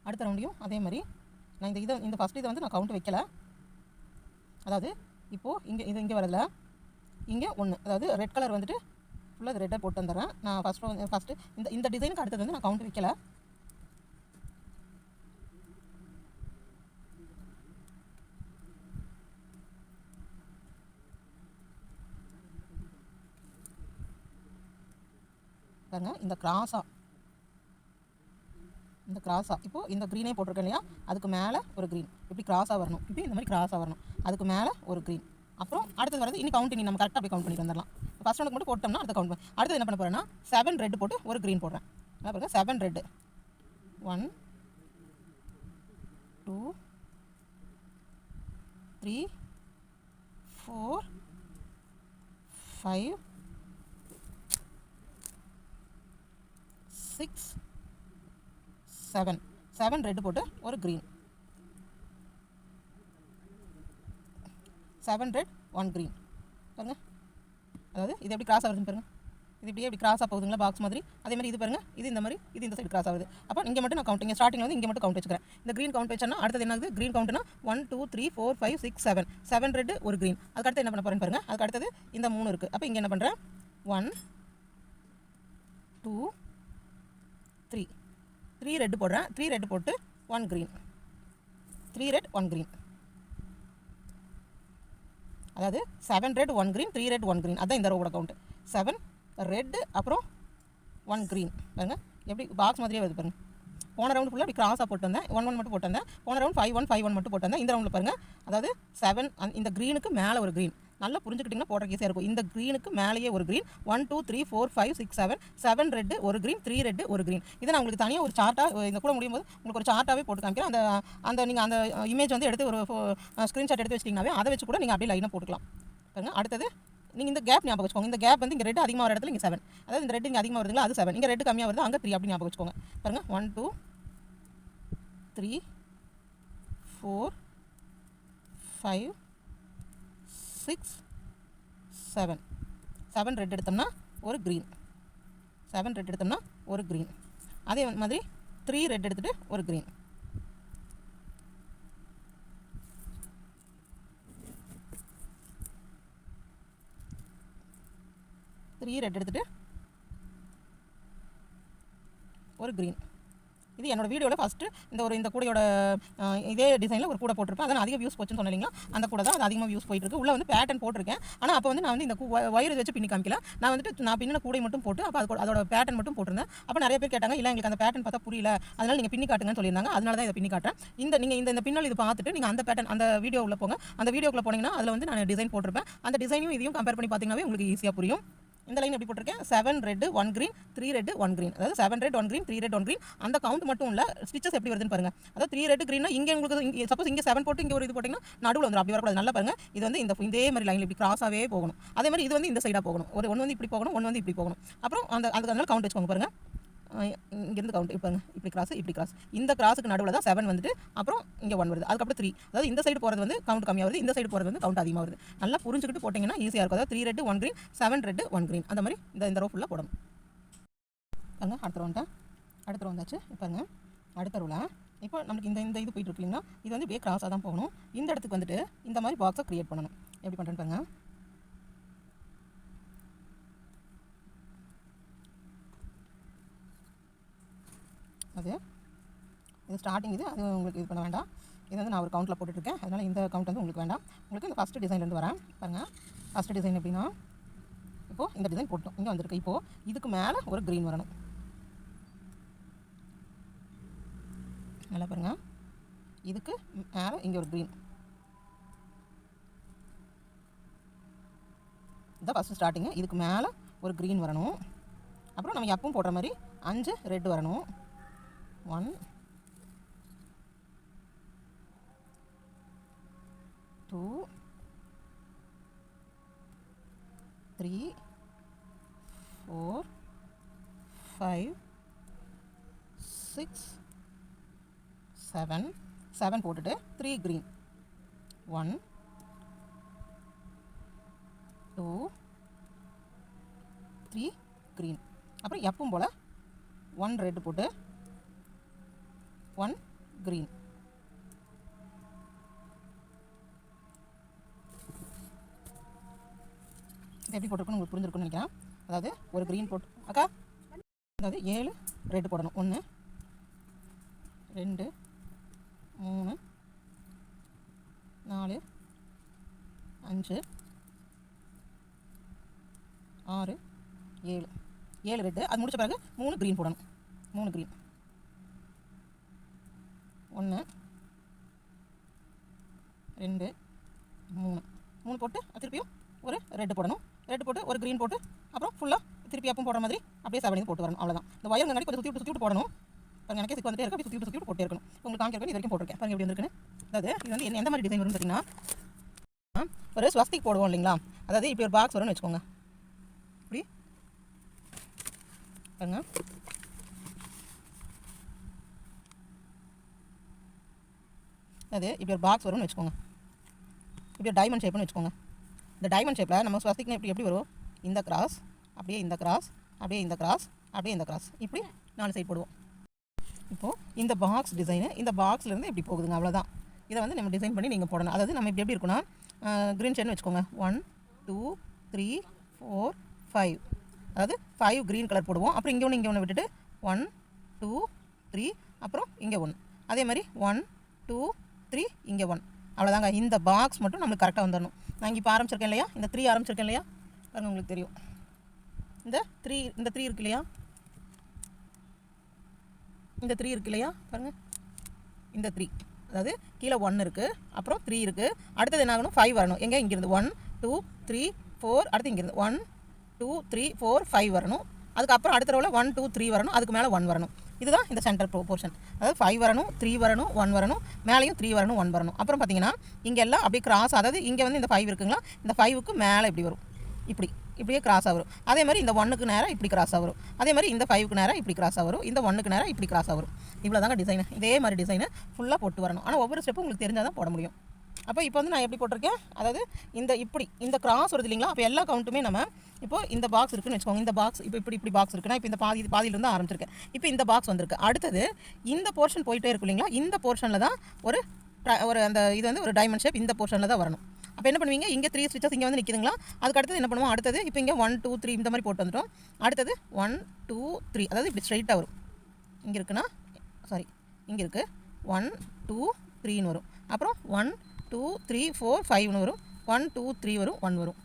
அடுத்த ரவுண்டையும் அதே மாதிரி. நான் இந்த இதை இந்த ஃபஸ்ட் இதை வந்து நான் கவுண்ட் வைக்கல. அதாவது இப்போது இங்கே இது இங்கே வரல. இங்கே ஒன்று அதாவது ரெட் கலர் வந்துட்டு ஃபுல்லாக ரெட்டாக போட்டு வந்துடுறேன் நான் ஃபஸ்ட்டு ஃபஸ்ட்டு இந்த இந்த டிசைனுக்கு அடுத்தது வந்து நான் கவுண்ட் வைக்கல. பாருங்க இந்த கிராஸா இந்த கிராஸா இப்போ இந்த க்ரீனே போட்டிருக்கேன் இல்லையா? அதுக்கு மேலே ஒரு க்ரீன் இப்படி கிராஸாக வரணும். இப்படி இந்த மாதிரி கிராஸாக வரணும். அதுக்கு மேலே ஒரு க்ரீன் அப்புறம் அடுத்தது வரது இனி கவுண்டிங் நம்ம கரெக்டாக அப்படி கவுண்ட் பண்ணி வந்துடலாம். ஃபஸ்ட் ஒன்று மட்டும் போட்டோம்னா அடுத்த கவுண்ட் பண்ணி அடுத்தது என்ன பண்ண போகிறேன்னா செவன் ரெட் போட்டு ஒரு க்ரீன் போடுறேன். என்ன பாருங்க seven red one two three four five six seven seven red போட்டு ஒரு green seven red one green பாருங்கள் அதாவது இது எப்படி கிராஸ் ஆகுதுன்னு பாருங்கள் இது இப்படியே இப்படி கிராஸாக போகுதுங்களா பாக்ஸ் மாதிரி. அதே மாதிரி இது பாருங்க. இது இந்த மாதிரி இது இந்த சைடு கிராஸ் ஆகுது. அப்போ இங்கே மட்டும் நான் கவுண்ட் ஸ்டார்டிங் வந்து இங்கே மட்டும் கவுண்ட் வச்சுக்கிறேன். இந்த க்ரீன் கவுண்ட் வச்சேன்னா அடுத்தது என்ன ஆகுது green கவுண்ட்னா one two three four five six seven seven red ஒரு க்ரீன் அதுக்கு அடுத்து என்ன பண்ண போகிறேன் பாருங்க. அதுக்கு அடுத்தது இந்த மூணு இருக்குது அப்போ இங்கே என்ன பண்ணுறேன் one two three three red போடுறேன். த்ரீ ரெட்டு போட்டு one green three red one green அதாவது seven red one green three red one green அதான் இந்த ரோவோட கவுண்ட் செவன் ரெட்டு அப்புறம் ஒன் க்ரீன் பாருங்க. எப்படி பாக்ஸ் மாதிரியே வருது பாருங்க. போன ரவுண்ட் ஃபுல்லாக அப்படி கிராஸாக போட்டு வந்தேன். ஒன் ஒன் மட்டும் போட்டு வந்தேன். போன round five one five one மட்டும் போட்டு வந்தேன். இந்த ரவுண்டில் பாருங்கள் அதாவது செவன் இந்த க்ரீனுக்கு மேலே ஒரு க்ரீன் நல்லா புரிஞ்சுக்கிட்டிங்கன்னா போடுற ஈஸியாக இருக்கும். இந்த க்ரீனுக்கு மேலேயே ஒரு green one two three four five six seven seven red ஒரு க்ரீன் த்ரீ ரெட்டு ஒரு க்ரீன் இதை நான் உங்களுக்கு தனியாக ஒரு சார்ட்டாக இந்த கூட முடியும் போது உங்களுக்கு ஒரு சார்ட்டாகவே போட்டு காமிக்கிறேன். அந்த அந்த நீங்கள் அந்த இமேஜ் வந்து எடுத்து ஒரு ஸ்க்ரீன்ஷாட் எடுத்து வச்சிட்டிங்கனாவே அதை வச்சு கூட நீங்கள் அப்படியே லைனாக போட்டுக்கலாம். பாருங்க அடுத்தது நீங்கள் இந்த கேப் ஞாபகம் வச்சுக்கோங்க. இந்த கேப் வந்து இங்கே ரெட் அதிகமாக வர இடத்துல இங்கே செவன் அதாவது இந்த ரெட் இங்கே அதிகமாக வருதுங்களா அது செவன் இங்கே ரெட் கம்மியாக வருது அங்கே த்ரீ அப்படி ஞாபகம் வச்சுக்கோங்க. பாருங்க one two three four five six seven seven red எடுத்தோம்னா ஒரு க்ரீன் செவன் ரெட் எடுத்தோம்னா ஒரு க்ரீன் அதே மாதிரி த்ரீ ரெட் எடுத்துகிட்டு ஒரு க்ரீன் த்ரீ ரெட் எடுத்துகிட்டு ஒரு க்ரீன் இது என்னோட வீடியோவில் ஃபஸ்ட்டு இந்த ஒரு இந்த கூடையோட இதே டிசைனில் ஒரு கூடை போட்டிருப்பேன். அதான் அதிக வியூஸ் போச்சுன்னு சொன்னீங்க அந்த கூட தான் அது அதிகமாக வியூஸ் போயிட்டுருக்கு. உள்ளே உள்ள வந்து பேட்டர்ன் போட்டிருக்கேன். ஆனால் அப்போ வந்து நான் வந்து இந்த ஒயர் வச்சு பின்னி காமிக்கல. நான் வந்துட்டு நான் பின்னின கூடை மட்டும் போட்டு அப்போ அது கூட- அதோட பேட்டர்ன் மட்டும் போட்டிருந்தேன். அப்போ நிறைய பேர் கேட்டாங்க இல்லை எங்களுக்கு அந்த பேட்டர்ன் பார்த்தா புரியல. அதனால் நீங்கள் பின்னி காட்டுங்கன்னு சொல்லியிருந்தாங்க. அதனால தான் இதை பின்னி காட்டுறேன். இந்த நீங்கள் இந்த இந்த பின்னல் இது பார்த்துட்டு நீங்கள் அந்த பேட்டர்ன் அந்த வீடியோ உள்ள போங்க. அந்த வீடியோக்குள்ளே போனீங்கன்னா அதில் வந்து நான் டிசைன் போட்டிருப்பேன். அந்த டிசைனையும் இதையும் கம்பேர் பண்ணி பார்த்தீங்கன்னாவே உங்களுக்கு ஈஸியாக புரியும். இந்த லைன் எப்படி போட்டிருக்கேன்? Seven red one green three red one green அதாவது seven red one green three red one green அந்த கவுண்ட் மட்டும் இல்லை ஸ்டிச்சஸ் எப்படி வருதுன்னு பாருங்க. அதாவது த்ரீ ரெட் க்ரீனா இங்கே உங்களுக்கு இங்கே சப்போஸ் இங்கே செவன் போட்டு இங்கே ஒரு இது போட்டிங்கன்னா நடுவில் வந்து அப்படி வரக்கூடாது. நல்லா பாருங்க. இது வந்து இந்த இதே மாதிரி லைன் இப்படி கிராஸாகவே போகணும். அதே மாதிரி இது வந்து இந்த சைடாக போகணும். ஒரு ஒன்று வந்து இப்படி போகணும் ஒன்று வந்து இப்படி போகணும். அப்புறம் அந்த அதுக்கு அதனால கவுண்ட் வச்சுக்கோங்க பாருங்க. இங்கேருந்து கவுண்ட் இப்போ இப்படி கிராஸ் இப்படி கிராஸ் இந்த கிராஸுக்கு நடுவில் தான் செவன் வந்துட்டு அப்புறம் இங்கே ஒன் வருது. அதுக்கப்புறம் த்ரீ அதாவது இந்த சைடு போகிறது வந்து கவுண்ட் கம்மியாக வருது. இந்த சைடு போகிறது வந்து கவுண்ட் அதிகமாக வருது. நல்லா புரிஞ்சுக்கிட்டு போட்டிங்கன்னா ஈஸியாக இருக்கும். அதாவது three red one green seven red one green அந்த மாதிரி இந்த இந்த ரோ ஃபுல்லாக போடணும். பாருங்க அடுத்த ரவுண்டா அடுத்த ரவுண்ட் இப்போங்க அடுத்த ரூலா இப்போ நமக்கு இந்த இந்த இது போயிட்டு இருக்கு இது வந்து இப்படியே கிராஸாக தான் போகணும். இந்த இடத்துக்கு வந்துட்டு இந்த மாதிரி பாக்ஸை க்ரியேட் பண்ணணும். எப்படி பண்ணுறேன்னு பாருங்க. அது இது ஸ்டார்டிங் இது அது உங்களுக்கு இது பண்ண வேண்டாம். இது வந்து நான் ஒரு கவுண்ட்டில் போட்டுட்ருக்கேன். அதனால் இந்த கவுண்ட் வந்து உங்களுக்கு வேண்டாம். உங்களுக்கு இந்த ஃபஸ்ட்டு டிசைன்லேருந்து வரேன். பாருங்கள் ஃபஸ்ட்டு டிசைன் எப்படின்னா இப்போது இந்த டிசைன் போட்டோம். இங்கே வந்திருக்கு. இப்போது இதுக்கு மேலே ஒரு க்ரீன் வரணும். நல்லா பாருங்கள் இதுக்கு மேலே இங்கே ஒரு க்ரீன் இதான் ஃபஸ்ட்டு ஸ்டார்டிங்கு இதுக்கு மேலே ஒரு க்ரீன் வரணும். அப்புறம் நம்ம எப்பவும் போடுற மாதிரி அஞ்சு ரெட் வரணும். One two three four five six seven seven போட்டுட்டு three green one two three green அப்புறம் எப்பவும் போல் ஒன் ரெட் போட்டு ஒன் க்ரீன் எப்படி போட்டிருக்கணும் உங்களுக்கு புரிஞ்சிருக்குன்னு நினைக்கிறேன். அதாவது ஒரு க்ரீன் போட்டு அக்கா அதாவது ஏழு ரெட் போடணும். ஒன்று ரெண்டு மூணு நாலு அஞ்சு ஆறு ஏழு. ஏழு ரெட்டு. அது முடித்த பிறகு மூணு க்ரீன் போடணும். மூணு க்ரீன் ஒன்று ரெண்டு மூணு. மூணு போட்டு திருப்பியும் ஒரு ரெட்டு போடணும். ரெட்டு போட்டு ஒரு க்ரீன் போட்டு அப்புறம் ஃபுல்லாக திருப்பி அப்பவும் போடுற மாதிரி அப்படியே செவனிங் போட்டு வரணும். அவ்வளோதான் இந்த வயர் முன்னாடி கொஞ்சம் சுற்றி விட்டு சுற்றி விட்டு போடணும். பாருங்க எனக்கு சிக்கு வந்துட்டே இருக்கு. அப்படி சுற்றி விட்டு சுற்றி விட்டு போட்டே இருக்கணும். உங்களுக்கு காமிக்கிறேன் இது வரைக்கும் போட்டிருக்கேன். பாருங்க எப்படி வந்திருக்குன்னு. அதாவது இது வந்து என்ன- எந்த மாதிரி டிசைன் வரும்னு பார்த்தீங்கன்னா ஒரு ஸ்வஸ்திக் போடுவோம் இல்லைங்களா? அதாவது இப்போ ஒரு பாக்ஸ் வரும்னு வச்சுக்கோங்க. இப்படி. பாருங்க. அது இப்படி ஒரு பாக்ஸ் வரும்னு வச்சுக்கோங்க. இப்படி ஒரு டைமண்ட் ஷேப்னு வச்சுக்கோங்க. இந்த டைமண்ட் ஷேப்பில் நம்ம ஸ்வஸ்திக்னா இப்படி எப்படி வரும் இந்த கிராஸ் அப்படியே இந்த கிராஸ் அப்படியே இந்த கிராஸ் அப்படியே இந்த கிராஸ் இப்படி நாலு சைடு போடுவோம். இப்போது இந்த பாக்ஸ் டிசைனு இந்த பாக்ஸ்லேருந்து இப்படி போகுதுங்க அவ்வளோதான் இதை வந்து நம்ம டிசைன் பண்ணி நீங்கள் போடணும். அதாவது நம்ம இப்படி எப்படி இருக்குன்னா க்ரீன் ஷேட்னு வச்சுக்கோங்க. One two three four five அதாவது ஃபைவ் க்ரீன் கலர் போடுவோம். அப்புறம் இங்கே ஒன்று இங்கே ஒன்று விட்டுட்டு ஒன் டூ த்ரீ அப்புறம் இங்கே ஒன்று அதே மாதிரி ஒன் டூ த்ரீ இங்கே ஒன் அவ்வளோதாங்க இந்த பாக்ஸ் மட்டும் நம்மளுக்கு கரெக்டாக வந்துடணும் நான் இங்கே இப்போ ஆரம்பிச்சிருக்கேன் இல்லையா? இந்த த்ரீ ஆரம்பிச்சிருக்கேன் இல்லையா? பாருங்க உங்களுக்கு தெரியும். இந்த த்ரீ இந்த த்ரீ இருக்கு இல்லையா? இந்த த்ரீ இருக்கு இல்லையா? பாருங்க. இந்த த்ரீ அதாவது கீழே ஒன் இருக்குது அப்புறம் த்ரீ இருக்குது அடுத்தது என்ன ஆகணும்? ஃபைவ் வரணும். எங்கே? இங்கேருந்து ஒன் டூ த்ரீ ஃபோர் அடுத்து இங்கேருந்து one two three four five வரணும். அதுக்கப்புறம் அடுத்த ரோவில் ஒன் டூ த்ரீ வரணும். அதுக்கு மேலே ஒன் வரணும். இதுதான் இந்த சென்டர் போர்ஷன் அதாவது ஃபைவ் வரணும் த்ரீ வரணும் ஒன் வரணும் மேலேயும் த்ரீ வரணும் ஒன் வரணும். அப்புறம் பார்த்தீங்கன்னா இங்கே எல்லாம் அப்படியே கிராஸ் அதாவது இங்கே வந்து இந்த ஃபைவ் இருக்குங்களா? இந்த ஃபைவுக்கு மேலே இப்படி வரும். இப்படி. இப்படியே கிராஸ் ஆகும் அதே மாதிரி இந்த ஒன்றுக்கு நேராக இப்படி கிராஸ் வரும். அதே மாதிரி இந்த ஃபைவுக்கு நேராக இப்படி கிராஸ் ஆகும் இந்த ஒன்றுக்கு நேராக இப்படி கிராஸ் வரும். இவ்வளோ தாங்க டிசைன் இதே மாதிரி டிசைனை ஃபுல்லாக போட்டு வரணும். ஆனால் ஒவ்வொரு ஸ்டெப்பும் உங்களுக்கு தெரிஞ்சால் தான் போட முடியும். அப்போ இப்போ வந்து நான் எப்படி போட்டிருக்கேன்? அதாவது இந்த இப்படி இந்த கிராஸ் வருது இல்லைங்களா? அப்போ எல்லா கவுண்ட்டுமே நம்ம இப்போ இந்த பாக்ஸ் இருக்குன்னு வச்சுக்கோங்க. இந்த பாக்ஸ் இப்போ இப்படி இப்படி பாக்ஸ் இருக்குன்னா இப்போ இந்த பாதி பாதியிலிருந்து ஆரம்பிச்சிருக்கேன் இப்போ இந்த பாக்ஸ் வந்திருக்கு. அடுத்தது இந்த போர்ஷன் போயிட்டே இருக்கும் இல்லைங்களா? இந்த போர்ஷனில் தான் ஒரு ஒரு அந்த இது வந்து ஒரு டைமண்ட் ஷேப் இந்த போர்ஷனில் தான் வரணும். அப்போ என்ன பண்ணுவீங்க? இங்கே த்ரீ ஸ்டிச்சஸ் இங்கே வந்து நிற்குதுங்களா அதுக்கு அடுத்தது என்ன பண்ணுவோம்? அடுத்தது இப்போ இங்கே ஒன் டூ த்ரீ இந்த மாதிரி போட்டு வந்துட்டோம். அடுத்தது ஒன் டூ த்ரீ அதாவது இப்படி ஸ்ட்ரைட்டாக வரும். இங்கே இருக்குன்னா சாரி இங்கே இருக்குது ஒன் டூ த்ரீன்னு வரும். அப்புறம் ஒன் டூ த்ரீ ஃபோர் ஃபைவ்னு வரும். ஒன் டூ த்ரீ வரும் ஒன் வரும்.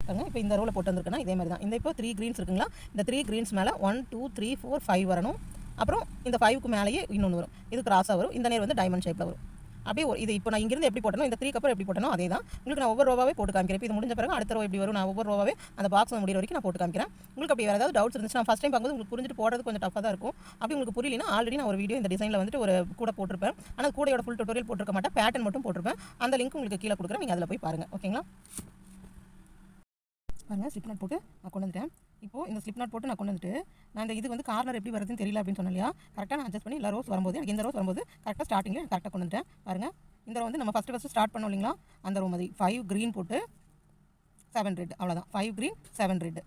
பாருங்க இப்போ இந்த ரோவில் போட்டு வந்திருக்கேன்னா இதே மாதிரி தான். இந்த இப்போ த்ரீ க்ரீன்ஸ் இருக்குங்களா? இந்த த்ரீ க்ரீன்ஸ் மேலே one two three four five வரணும். அப்புறம் இந்த ஃபைவ்க்கு மேலேயே இன்னொன்று வரும். இது கிராஸாக வரும். இந்த நேர் வந்து டைமண்ட் ஷேப்பில் வரும். அப்படியே இது இப்போ நான் இங்கிருந்து எப்படி போட்டணும் இந்த த்ரீ கப்பர் எப்படி போட்டணும் அதே தான். உங்களுக்கு நான் ஒவ்வொரு ரோவாவே போட்டு காமிக்கிறேன். இப்போ இது முடிஞ்ச பிறகு அடுத்த ரோ எப்படி வரும் நான் ஒவ்வொரு ரோவாவே அந்த பாக்ஸ் முடிகிற வரைக்கும் நான் போட்டு காமிக்கிறேன். உங்களுக்கு அப்படி வேறு ஏதாவது டவுட்ஸ் இருந்துச்சு நான் ஃபஸ்ட் டைம் பார்க்கும்போது உங்களுக்கு புரிஞ்சுட்டு போடுறது கொஞ்சம் டஃபாக தான் இருக்கும். அப்படி உங்களுக்கு புரியலனா ஆல்ரெடி நான் ஒரு வீடியோ இந்த டிசைனில் வந்துட்டு ஒரு கூட போட்டிருப்பேன். ஆனால் கூடையோட ஃபுல் டுட்டோரியல் போட்டிருக்க மாட்டேன். பேட்டர்ன் மட்டும் போட்டிருப்பேன். அந்த லிங்க் உங்களுக்கு கீழே கொடுக்குறேன். நீங்கள் அதில் போய் பாருங்கள் ஓகேங்களா பாருங்கள் ஸ்லிப் நட் போட்டு நான் கொண்டு வந்துட்டேன். இப்போது இந்த ஸ்லிப் நாட் போட்டு நான் கொண்டு வந்துட்டு நான் இந்த இது வந்து கார்னர் எப்படி வருதுன்னு தெரியல அப்படின்னு சொன்னேன் இல்லையா? கரெக்டாக நான் அட்ஜஸ்ட் பண்ணி எல்லா ரோஸ் வரும்போது எனக்கு இந்த ரோஸ் வரும்போது கரெக்டாக ஸ்டார்டிங்கில் கரெக்டாக கொண்டு வந்துட்டேன். பாருங்கள் இந்த ரோ வந்து நம்ம ஃபஸ்ட்டு ஃபஸ்ட்டு ஸ்டார்ட் பண்ணோம் இல்லைங்களா? அந்த ரோ மாதிரி. ஃபைவ் க்ரீன் போட்டு செவன் ரெட் அவ்வளோதான் five green seven red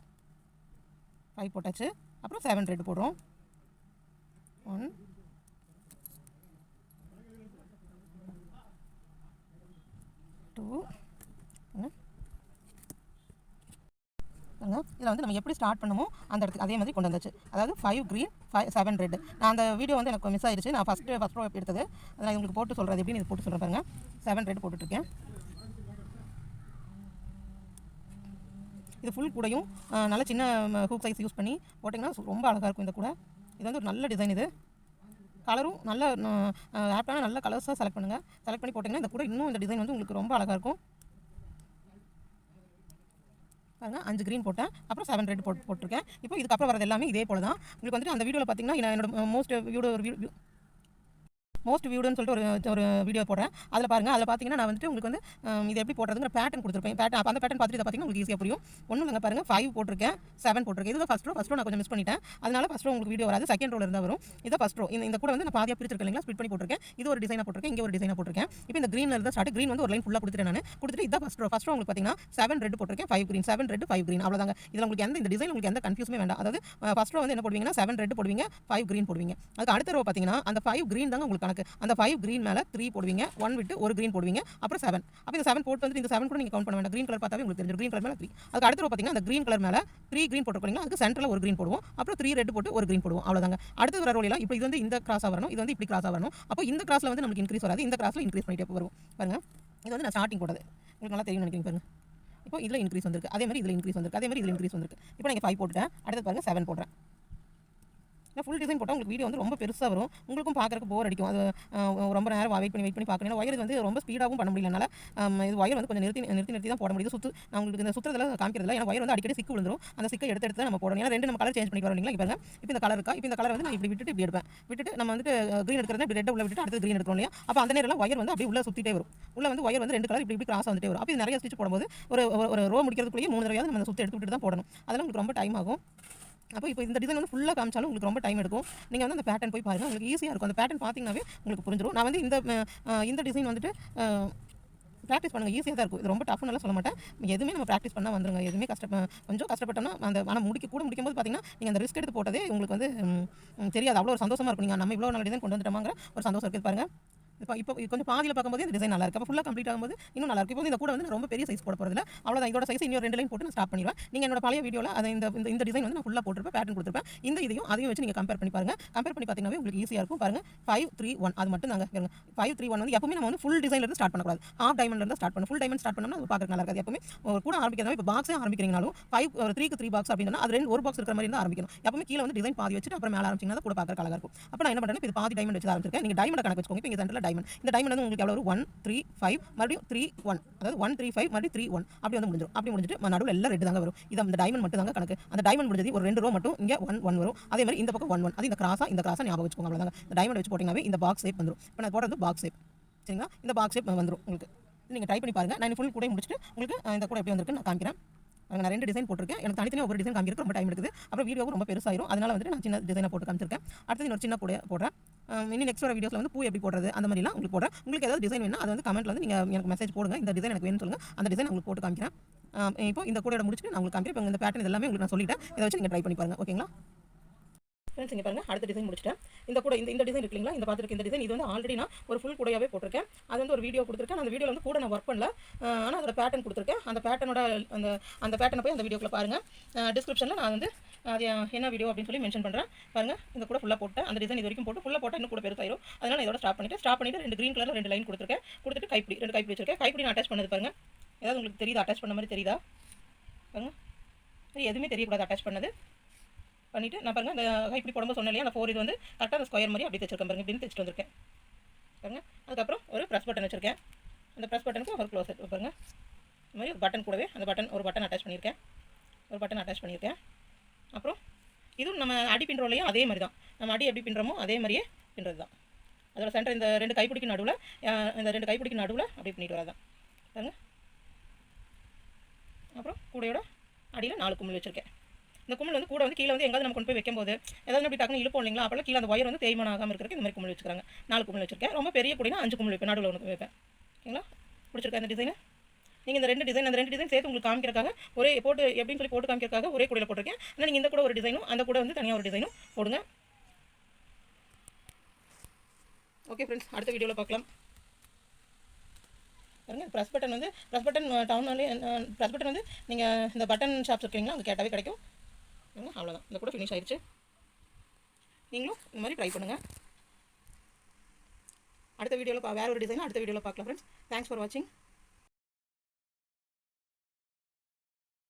five போட்டாச்சு. அப்புறம் செவன் ரெட் போடுறோம். ஒன் டூ பாருங்க இதில் வந்து நம்ம எப்படி ஸ்டார்ட் பண்ணுமோ அந்த இடத்துக்கு அதே மாதிரி கொண்டு வந்தாச்சு. அதாவது five green five seven red நான் அந்த வீடியோ வந்து எனக்கு மிஸ் ஆயிடுச்சு. நான் ஃபஸ்ட்டு ஃபஸ்ட் ரோ எடுத்தது. அதை நான் உங்களுக்கு போட்டு சொல்கிறது எப்படின்னு இது போட்டு சொல்கிறேன் பாருங்கள் செவன் ரெட் போட்டுட்ருக்கேன். இது ஃபுல் கூடையும் நல்ல சின்ன ஹூக் சைஸ் யூஸ் பண்ணி போட்டிங்கன்னா ரொம்ப அழகாக இருக்கும் இந்த கூட. இது வந்து ஒரு நல்ல டிசைன் இது. கலரும் நல்ல ஆப்டான நல்ல கலர்ஸாக செலக்ட் பண்ணுங்கள் செலக்ட் பண்ணி போட்டிங்கன்னா இந்த கூட இன்னும் இந்த டிசைன் வந்து உங்களுக்கு ரொம்ப அழகாக இருக்கும். பாருங்க அஞ்சு க்ரீன் போட்டேன். அப்புறம் செவன் ரெட் போட்டு போட்டிருக்கேன். இப்போ இதுக்கப்புறம் வரது எல்லாமே இதே போல தான் உங்களுக்கு வந்துட்டு அந்த வீடியோவில் பார்த்தீங்கன்னா நான் என்னோட மோஸ்ட் வீடியோ ஒரு வீடியோ மோஸ்ட் வியூடுன்னு சொல்லிட்டு ஒரு ஒரு வீடியோ போடுறேன். அதில் பாருங்கள் அதில் பார்த்தீங்கன்னா நான் வந்துட்டு உங்களுக்கு வந்து இது எப்படி போடுறதுங்கிற பேட்டர்ன் கொடுத்துருப்பேன். பேட்டர்ன் அப்போ அந்த பேட்டர்ன் பார்த்துட்டு இதை பார்த்தீங்கன்னா உங்களுக்கு ஈஸியாக புரியும். ஒன்றும் இல்லைங்க பாருங்கள் ஃபைவ் போட்டிருக்கேன் செவன் போட்டிருக்கேன். இது ஃபஸ்ட் ரோ ஃபஸ்ட் ரோ நான் கொஞ்சம் மிஸ் பண்ணிட்டேன். அதனால் ஃபஸ்ட் ரோ உங்களுக்கு வீடியோ வராது செகண்ட் ரோல இருந்தால் வரும். இதான் ஃபஸ்ட் ரோ இந்த இந்த கூட வந்து நான் பாதியாக பிரிச்சிருக்கேன் இல்லைங்களா ஸ்பிட் பண்ணி போட்டிருக்கேன். இது ஒரு டிசைனாக போட்டிருக்கேன் இங்கே ஒரு டிசைனாக போட்டிருக்கேன். இப்போ இந்த க்ரீனில் இருந்தால் ஸ்டார்ட் க்ரீன் வந்து ஒரு லைன் ஃபுல்லாக கொடுத்துட்டேன் நான். கொடுத்துட்டு இதான் ஃபஸ்ட் ரோ ஃபஸ்ட் ரோ உங்களுக்கு பார்த்தீங்கன்னா செவன் ரெட் போட்டிருக்கேன் five green seven red five green அவ்வளோதாங்க இதில் உங்களுக்கு எந்த இந்த டிசைன் உங்களுக்கு எந்த கன்ஃபியூஸுமே வேண்டாம். அதாவது ஃபஸ்ட் ரோ வந்து என்ன போடுவீங்கன்னா செவன் ரெட் போடுவீங்க ஃபைவ் க்ரீன் போடுவீங்க. அதுக்கு அடுத்த ரோ பார்த்தீங்கன்னா அந்த ஃபைவ் க்ரீன் தாங்க உங்களுக்கு கணக்கு. அந்த ஃபைவ் க்ரீன் மேலே த்ரீ போடுவீங்க ஒன் விட்டு ஒரு க்ரீன் போடுவீங்க அப்புறம் செவன் அப்போ இந்த செவன் போட்டு வந்து இந்த செவன் கூட நீங்கள் கவுண்ட் பண்ண வேண்டாம். க்ரீன் கலர் பார்த்தாவே உங்களுக்கு தெரிஞ்சு க்ரீன் கலர் மேலே த்ரீ அதுக்கு அடுத்த பார்த்தீங்கன்னா அந்த க்ரீன் கலர் மேலே த்ரீ க்ரீன் போட்டுருக்கீங்க அதுக்கு சென்டரில் ஒரு க்ரீன் போடுவோம். அப்புறம் த்ரீ ரெட் போட்டு ஒரு க்ரீன் போடுவோம். அவ்வளோதாங்க அடுத்து வர ரோலியில் இப்போ இது வந்து இந்த கிராஸாக வரணும் இது வந்து இப்படி கிராஸாக வரணும். அப்போ இந்த கிராஸில் வந்து நமக்கு இன்க்ரீஸ் வராது. இந்த கிராஸில் இன்க்ரீஸ் பண்ணிட்டே வருவோம் பாருங்க. இது வந்து நான் ஸ்டார்டிங் போட்டது. உங்களுக்கு நல்லா தெரியும் நினைக்கிறீங்க பாருங்கள் இப்போ இதில் இன்க்ரீஸ் வந்திருக்கு. அதே மாதிரி இதில் இன்க்ரீஸ் வந்திருக்கு. அதே மாதிரி இதில் இன்க்ரீஸ் வந்திருக்கு. இப்போ நீங்கள் ஃபைவ் போட்டுட்டேன். அடுத்து பாருங்க செவன் போடுறேன். ஃபுல் டிசைன் போட்டால் உங்களுக்கு வீடியோ வந்து ரொம்ப பெருசாக வரும். உங்களுக்கும் பார்க்குறக்கு போர் அடிக்கும். அது ரொம்ப நேரம் வெயிட் பண்ணி வெயிட் பண்ணி பார்க்கணும். ஒயர் வந்து ரொம்ப ஸ்பீடாகவும் பண்ண முடியலனால இது ஒயர் வந்து கொஞ்சம் நிறுத்தி நிறுத்தி நிறுத்தி தான் போட முடியுது. சுற்று நான் உங்களுக்கு இந்த சுற்றுறதுல காமிக்கிறதுல ஏன்னா ஒயர் வந்து அடிக்கடி சிக்கு விழுந்துரும். அந்த சிக்கை எடுத்து எடுத்து தான் நம்ம போடணும். ஏன்னா ரெண்டு நம்ம கலர் சேஞ்ச் பண்ணி வரோம் இல்லைங்களா? இப்போ இப்போ இந்த கலர் இருக்கா? இப்போ இந்த கலர் வந்து நான் இப்படி விட்டுட்டு இப்படி எடுப்பேன். விட்டுட்டு நம்ம வந்துட்டு க்ரீன் எடுக்கிறது இப்படி ரெட்டை உள்ள விட்டுட்டு அடுத்து க்ரீன் எடுக்கிறோம் இல்லையா? அப்போ அந்த நேரம் ஒயர் வந்து அப்படியே உள்ள சுற்றிட்டே வரும். உள்ள வந்து ஒயர் வந்து ரெண்டு கலர் இப்படி இப்படி கிராஸ் வந்துட்டே வரும். அப்போ இது நிறைய ஸ்டிச் போடும்போது ஒரு ஒரு- ரோ முடிக்கிறதுக்குள்ளேயே மூணு தடவையாவது நம்ம சுற்றி எடுத்து தான் போடணும். அதெல்லாம் உங்களுக்கு ரொம்ப டைம் ஆகும். அப்போ இப்போ இந்த டிசைன் வந்து ஃபுல்லாக காமிச்சாலும் உங்களுக்கு ரொம்ப டைம் எடுக்கும். நீங்கள் வந்து அந்த பேட்டர்ன் போய் பாருங்கள் உங்களுக்கு ஈஸியாக இருக்கும். அந்த பேட்டர்ன் பார்த்தீங்கன்னாவே உங்களுக்கு புரிஞ்சிடும் நான் வந்து இந்த இந்த டிசைன் வந்துட்டு ப்ராக்டிஸ் பண்ணுங்கள் ஈஸியாக தான் இருக்கும். இது ரொம்ப டஃப்னெல்லாம் சொல்ல மாட்டேன். எதுவுமே நம்ம ப்ராக்டிஸ் பண்ணால் வந்துருங்க. எதுவுமே கஷ்ட கொஞ்சம் கஷ்டப்பட்டோம்னா அந்த ஆனால் முடிக்க கூட முடிக்கும் போது பார்த்தீங்கன்னா நீங்கள் அந்த ரிஸ்க் எடுத்து போட்டதே உங்களுக்கு வந்து தெரியாது. அவ்வளோ ஒரு சந்தோஷமாக இருக்கும். நீங்கள் நம்ம இவ்வளோ நல்ல டிசைன் கொண்டு வந்துட்டோமாங்கிற ஒரு சந்தோஷம் இருக்குது பாருங்கள் இப்போ இப்போ கொஞ்சம் பாதியில் பார்க்கும்போது இந்த டிசைன் நல்லா இருக்கு அப்போ ஃபுல்லாக கம்ப்ளீட் ஆகும்போது இன்னும் நல்லா இருக்கும் இப்போ இந்த கூட வந்து ரொம்ப பெரிய சைஸ் போட போகிறதில்ல அவ்வளோதான் இதோட சைஸ் இன்னும் ரெண்டு லைன் போட்டு நான் ஸ்டாப் பண்ணிடுவேன். நீங்கள் என்னோட பழைய வீடியோவில் அதை இந்த இந்த- டிசைன் வந்து நான் ஃபுல்லாக போட்டிருப்பேன். பேட்டர்ன் கொடுத்துருப்பேன். இந்த இதையும் அதையும் வச்சு நீங்கள் கம்பேர் பண்ணி பாருங்க. கம்பேர் பண்ணி பார்த்தீங்கன்னா உங்களுக்கு ஈஸியாக இருக்கும். பாருங்க. ஃபைவ் த்ரீ ஒன் அது மட்டும் நாங்கள் பாருங்க. ஃபைவ் த்ரீ ஒன் வந்து எப்பவுமே நம்ம வந்து ஃபுல் டிசைன்ல ஸ்டார்ட் பண்ணக்கூடாது. ஹாஃப் டைமண்ட்ல இருந்து ஸ்டார்ட் பண்ணணும். ஃபுல் டைமண்ட் ஸ்டார்ட் பண்ணோம்னா அது பார்க்குறது நல்லா இருக்காது. எப்பவுமே ஒரு கூட ஆரம்பிக்கிறதா இப்போ பாக்ஸே ஆரம்பிக்கிறீங்கனாலும் ஃபைவ் த்ரீக்கு த்ரீ பாக்ஸ் அப்படின்னா அது ரெண்டு ஒரு பாக்ஸ் இருக்கிற மாதிரி தான் ஆரம்பிக்கணும். எப்பவுமே கீழே வந்து டிசைன் பாதி வச்சுட்டு அப்புறம் மேலே ஆரம்பிச்சிங்கன்னா கூட பார்க்குற அழகாக இருக்கும். அப்போ நான் என்ன பண்ணுறேன் இது பாதி டைமண்ட் வச்சு ஆரம்பிச்சிருக்கேன். நீங்கள் டைமண்ட் கணக்கு வச்சுக்கோங்க. இப்போ இங்கே சென்டரில் டைமண்ட் இந்த டைமண்ட் வந்து உங்களுக்கு எவ்வளோ ஒரு ஒன் த்ரீ ஃபைவ் மறுபடியும் த்ரீ ஒன் அதாவது ஒன் த்ரீ ஃபைவ் மறுபடியும் த்ரீ ஒன் அப்படி வந்து முடிஞ்சிடும். அப்படி முடிஞ்சிட்டு நடுவில் எல்லாம் ரெண்டு தாங்க வரும். இது அந்த டைமண்ட் மட்டும் தாங்க கணக்கு. அந்த டைமண்ட் முடிஞ்சது ஒரு ரெண்டு ரோ மட்டும் இங்கே ஒன் ஒன் வரும். அதே மாதிரி இந்த பக்கம் ஒன் ஒன் அது இந்த கிராஸாக இந்த கிராஸாக ஞாபகம் வச்சுக்கோங்க. அவ்வளோதாங்க இந்த டைமண்ட் வச்சு போட்டிங்கனாவே இந்த பாக்ஸ் ஷேப் வந்துடும் இப்போ நான் போடுறது பாக்ஸ் ஷேப் சரிங்களா? இந்த பாக்ஸ் ஷேப் வந்துடும் உங்களுக்கு. நீங்கள் ட்ரை பண்ணி பாருங்கள் நான் ஃபுல் கூட முடிச்சுட்டு உங்களுக்கு இந்த கூட எப்படி வந்திருக்குன்னு நான் காமிக்கிறேன். நான் ரெண்டு டிசைன் போட்டிருக்கேன். எனக்கு தனித்தனியாக ஒரு டிசைன் காமிக்கிறதுக்கு ரொம்ப டைம் எடுக்குது. அப்புறம் வீடியோவும் ரொம்ப பெருசாயிரும். அதனால வந்துட்டு நான் சின்ன டிசைனை போட்டு காமிச்சிருக்கேன். அடுத்தது இன்னொரு சின்ன கூட போடுறேன். இனி நெக்ஸ்ட் வர வீடியோஸில் வந்து பூ எப்படி போடுறது அந்த மாதிரிலாம் உங்களுக்கு போடுறேன். உங்களுக்கு ஏதாவது டிசைன் வேணும் அது வந்து கமெண்ட்ல வந்து நீங்கள் எனக்கு மெசேஜ் போடுங்க. இந்த டிசைன் எனக்கு வேணும்னு சொல்லுங்கள் அந்த டிசைன் உங்களுக்கு போட்டு காமிக்கிறேன். இப்போ இந்த கூட முடிச்சுட்டு நான் உங்களுக்கு காமிக்கிறேன். இப்போ இந்த பேட்டர்ன் எல்லாமே உங்களுக்கு நான் சொல்லிட்டேன். இதை வச்சு நீங்கள் ட்ரை பண்ணி பாருங்க. ஓகேங்களா ஃப்ரெண்ட்ஸ் இங்கே பாருங்க. அடுத்த டிசைன் முடிச்சிட்டேன். இந்த கூட இந்த இந்த டிசைன் இருக்குங்களா இந்த பார்த்துருக்கு இந்த டிசைன் இது வந்து ஆல்ரெடி நான் ஒரு ஃபுல் கூடையாகவே போட்டிருக்கேன். அது வந்து ஒரு வீடியோ கொடுத்துருக்கேன். அந்த வீடியோவில் வந்து கூட நான் ஒர்க் பண்ணல. ஆனால் அதோட பேட்டர்ன் கொடுத்துருக்கேன். அந்த பேட்டர்னோட அந்த அந்த பேட்டர்னை போய் அந்த வீடியோக்குள்ள பாருங்கள் டிஸ்கிரிப்ஷனில் நான் வந்து அது என்ன வீடியோ அப்படின்னு சொல்லி மென்ஷன் பண்ணுறேன் பாருங்க இந்த கூட ஃபுல்லாக போட்டேன். அந்த டிசைன் இது வரைக்கும் போட்டு ஃபுல்லாக போட்டால் இன்னும் கூட பெருசாயிரும் அதனால் நான் இதோட ஸ்டாப் பண்ணிட்டு ஸ்டாப் பண்ணிட்டு ரெண்டு க்ரீன் கலர் ரெண்டு லைன் கொடுத்துருக்கேன். கொடுத்துட்டு கைப்பிடி ரெண்டு கைப்பிடி வச்சிருக்கேன். கைப்பிடி நான் அட்டாச் பண்ணது பாருங்கள் ஏதாவது உங்களுக்கு தெரியுதா? அட்டாச் பண்ண மாதிரி தெரியுதா? பாருங்கள் எதுவுமே தெரியக்கூடாது அட்டாச் பண்ணது. பண்ணிவிட்டு நான் பாருங்க அந்த கைப்பிடி போடும்போது சொன்னேன் இல்லையா அந்த ஃபோர் இது வந்து கரெக்டாக அந்த ஸ்கொயர் மாதிரி அப்படி தைச்சிருக்கேன் பாருங்கள் இப்படின்னு தைச்சிட்டு வந்திருக்கேன். அதுக்கப்புறம் ஒரு ப்ரெஸ் பட்டன் வச்சிருக்கேன். அந்த ப்ரெஸ் பட்டனுக்கு ஒரு க்ளோஸ் பாருங்கள் இந்த மாதிரி ஒரு பட்டன் கூடவே அந்த பட்டன் ஒரு பட்டன் அட்டாச் பண்ணியிருக்கேன். ஒரு பட்டன் அட்டாச் பண்ணியிருக்கேன். அப்புறம் இதுவும் நம்ம அடி பின்னுறோலையும் அதே மாதிரி தான். நம்ம அடி எப்படி பின்னுறோமோ அதே மாதிரியே பின்னுறது தான் அதோட சென்டர் இந்த ரெண்டு கைப்பிடிக்கு நடுவில் இந்த ரெண்டு கைப்பிடிக்கு நடுவில் அப்படி பண்ணிட்டு வரதான் பாருங்க. அப்புறம் கூடையோட அடியில் நாலு குமிழ் வச்சுருக்கேன். இந்த குமிழ் வந்து கூட வந்து கீழே வந்து எங்காவது நம்ம கொண்டு போய் வைக்கும்போது ஏதாவது அப்படி டக்குனு இழுப்போம் இல்லைங்களா அப்போல்லாம் கீழே அந்த ஒயர் வந்து தேய்மானம் ஆகாமல் இருக்கிறதுக்கு இந்த மாதிரி குமிழ் வச்சுக்கிறாங்க நாலு குமிழ் வச்சிருக்கேன். ரொம்ப பெரிய கூடைனா அஞ்சு குமிழ் வைப்பேன். நடுவில் ஒன்று வைப்பேன். ஓகேங்களா? பிடிச்சிருக்கா இந்த டிசைனு நீங்கள் இந்த ரெண்டு டிசைன் அந்த ரெண்டு டிசைன் சேர்த்து உங்களுக்கு காமிக்கிறக்காக ஒரே போட்டு எப்படின்னு சொல்லி போட்டு காமிக்கிறக்காக ஒரே கூடையில் போட்டிருக்கேன். ஆனால் நீங்கள் இந்த கூட ஒரு டிசைனும் அந்த கூட வந்து தனியாக ஒரு டிசைனும் போடுங்க. ஓகே ஃப்ரெண்ட்ஸ் அடுத்த வீடியோவில் பார்க்கலாம். பாருங்க ப்ரெஸ் பட்டன் வந்து ப்ரெஸ் பட்டன் டவுன்லேயே ப்ரெஸ் பட்டன் வந்து நீங்கள் இந்த பட்டன் ஷாப்ஸ் இருக்கீங்களா அங்கே கேட்டாவே கிடைக்கும். அவ்வளோதான் இந்த கூட ஃபினிஷ் ஆயிடுச்சு. நீங்களும் இந்த மாதிரி ட்ரை பண்ணுங்கள் அடுத்த வீடியோவில் வேறு ஒரு டிசைன் அடுத்த வீடியோவில் பார்க்கலாம் ஃப்ரெண்ட்ஸ் தேங்க்ஸ் ஃபார் வாட்சிங்